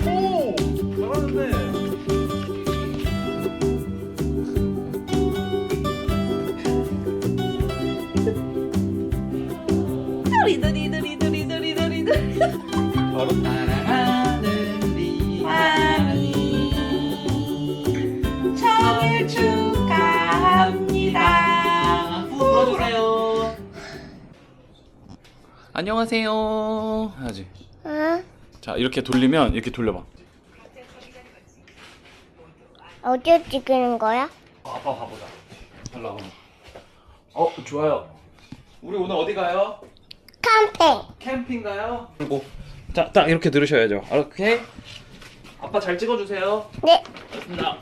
잘하는데. 안녕하세요. 해야지. 응? 자 이렇게 돌리면 이렇게 돌려봐. 어디 찍는 거야? 아빠 봐보자. 잘 나와. 어 좋아요. 우리 오늘 어디 가요? 캠핑. 캠핑 가요? 그리고 자, 딱 이렇게 들으셔야죠. 오케이. 아빠 잘 찍어주세요. 네. 알겠습니다.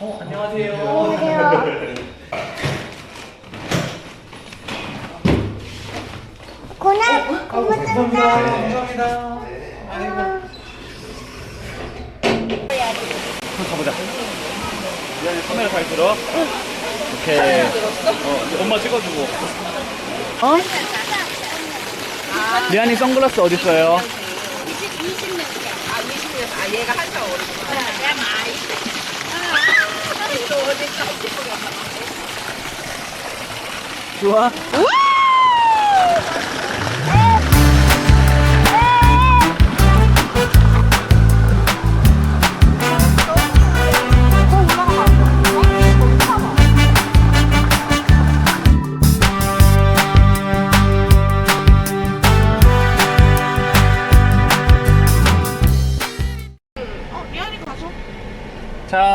어 안녕하세요. 안녕하세요. 고나 고맙습니다. 감사합니다. 아이고. 한번 가보자. 미안해 카메라 잘 들어. 오케이. 어, 엄마 찍어주고. 어? 리안이 선글라스 어디 있어요? 좋아.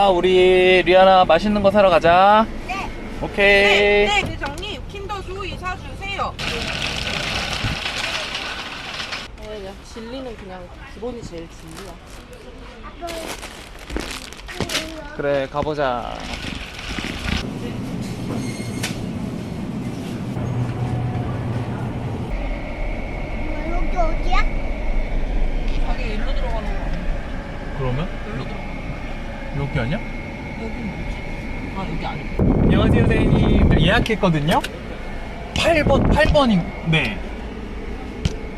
자, 우리 리아나 맛있는 거 사러 가자. 네. 오케이. 네, 대장님 킨더 조이 사주세요. 그냥 진리는 그냥 기본이 제일 진리야. 그래, 가보자. 여기 어디야? 가게 일로 들어가는 거. 그러면? 일로 들어가. 여기 아니야? 여기 뭐지? 아 여기 아니고. 안녕하세요, 선생님. 예약했거든요? 8번, 8번인, 네.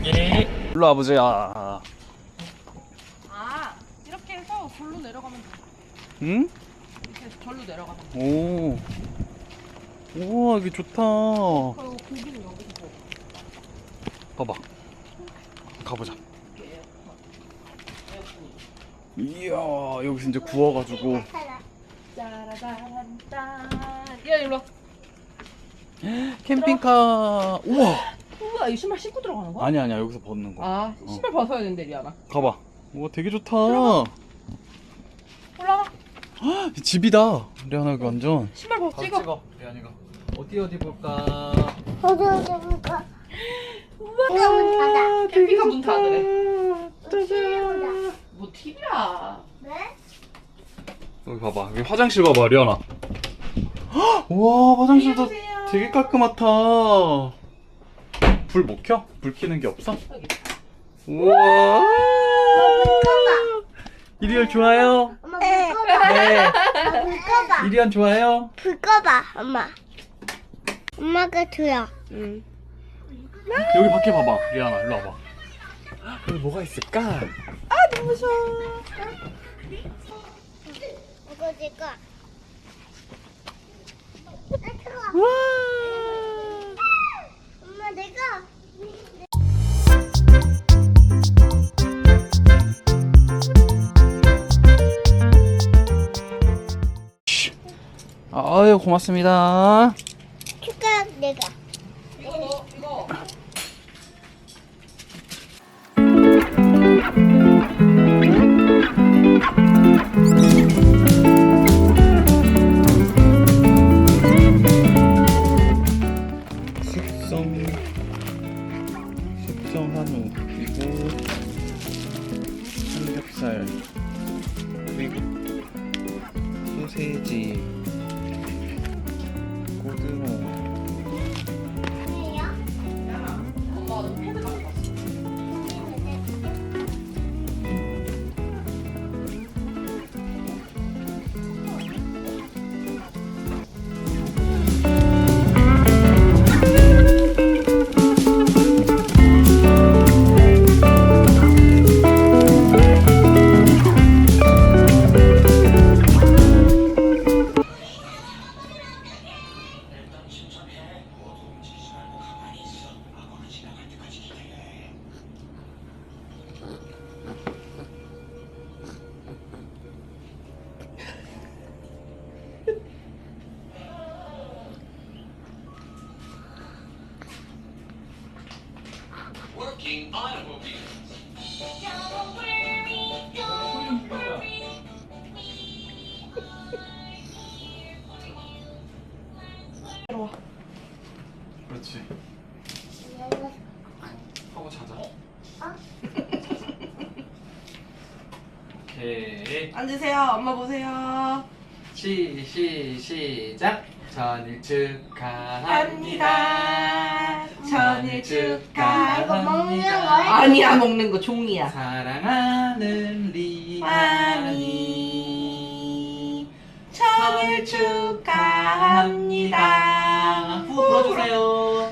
예. 일로 와보자. 아 이렇게 해서 절로 내려가면 돼. 응? 이렇게 절로 내려가면 돼. 오. 우와, 이게 좋다. 그리고 고기는 여기서 먹어. 봐봐. 가보자. 이야, 여기서 이제 구워가지고. 짜라라란짠. 야 일로 와. 캠핑카. 우와. 우와 이 신발 신고 들어가는 거야? 아니야, 아니야. 여기서 벗는 거. 아 신발 벗어야 된대 리아나. 가봐. 우와, 되게 좋다. 올라가. 이 집이다. 리아나 여기 완전. 신발 벗 찍어. 리안이가. 어디 어디 볼까? 어디 어디 볼까? 우와. 문 닫아. 캠핑카 문 닫으래. TV보다. 뭐 TV야. 네? 여기 봐봐. 여기 화장실 봐봐, 리아나. 우와, 화장실도 안녕하세요. 되게 깔끔하다. 불 못 켜? 불 켜는 게 없어? 우와. 물 꺼봐. 이리얼 좋아요? 엄마 불 꺼봐. 네. 엄마 불 꺼봐. 이리안 좋아요? 불 꺼봐. 엄마. 엄마가 줘요. 응. 여기 밖에 봐봐. 리안아, 일로 와봐. 여기 뭐가 있을까? 이거 내가. 와. 엄마 내가. 아유, 고맙습니다. 축하 내가. 소세지 그렇지. 하고 자자. 오케이. 앉으세요. 엄마 보세요. 시, 시, 시작. 전일 합니다. 전일 축하. 이거 먹는 거야? 아니야 먹는 거 종이야. 사랑하는 리안이 아니 천일 축하합니다. 후 불어주세요.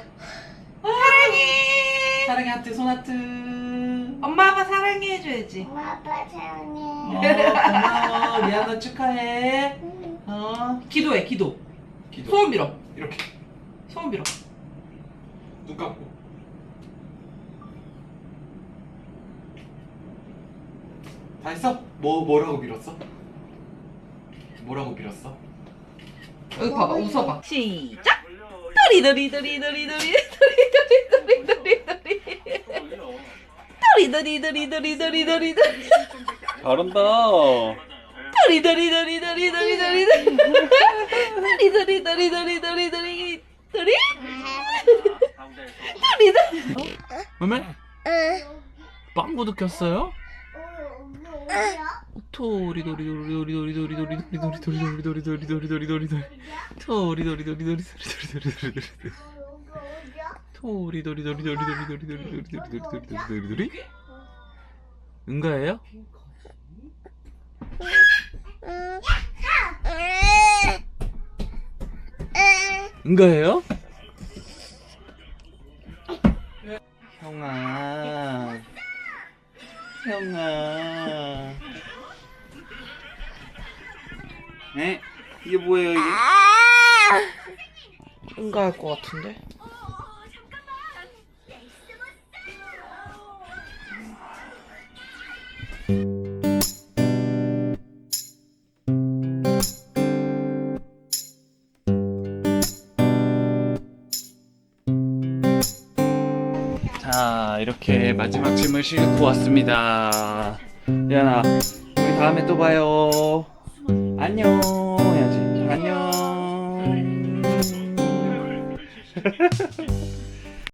사랑해. 사랑의 하트, 손 하트. 엄마 아빠 사랑해 해줘야지. 엄마 아빠 어, 사랑해. 고마워. 리안아 축하해. 응. 어. 기도해 기도. 기도. 소원 빌어. 이렇게 소원 빌어. 눈 감고. 다 했어? 뭐 뭐라고 빌었어? 뭐라고 빌었어? 여기 봐봐 웃어봐. 시작. 도리도리도리도리도리 도리도리도리도리도리 도리도리도리도리도리도리 잘한다. 도리도리도리도리도리도리 도리도리도리도리도리도리 도리 도리도 왜? 빵구도 켰어요? 토리 도리 도리 도리 도리 도리 도리 도리 도리 도리 도리 도리 도리 도리 도리 도리 도리 토리 도리 도리 도리 도리 도리 도리 도리 도리 토리 도리 도리 도리 도리 도리 도리 도리 도리 도리 도리 도리 도리 도리 응가예요? 응가예요? 형아 형아 에? 이게 뭐예요 이게? 응가할 것 같은데. 자 이렇게 네. 마지막 짐을 싣고 왔습니다. 미안아 우리 다음에 또 봐요. 안녕. 해야지. 안녕.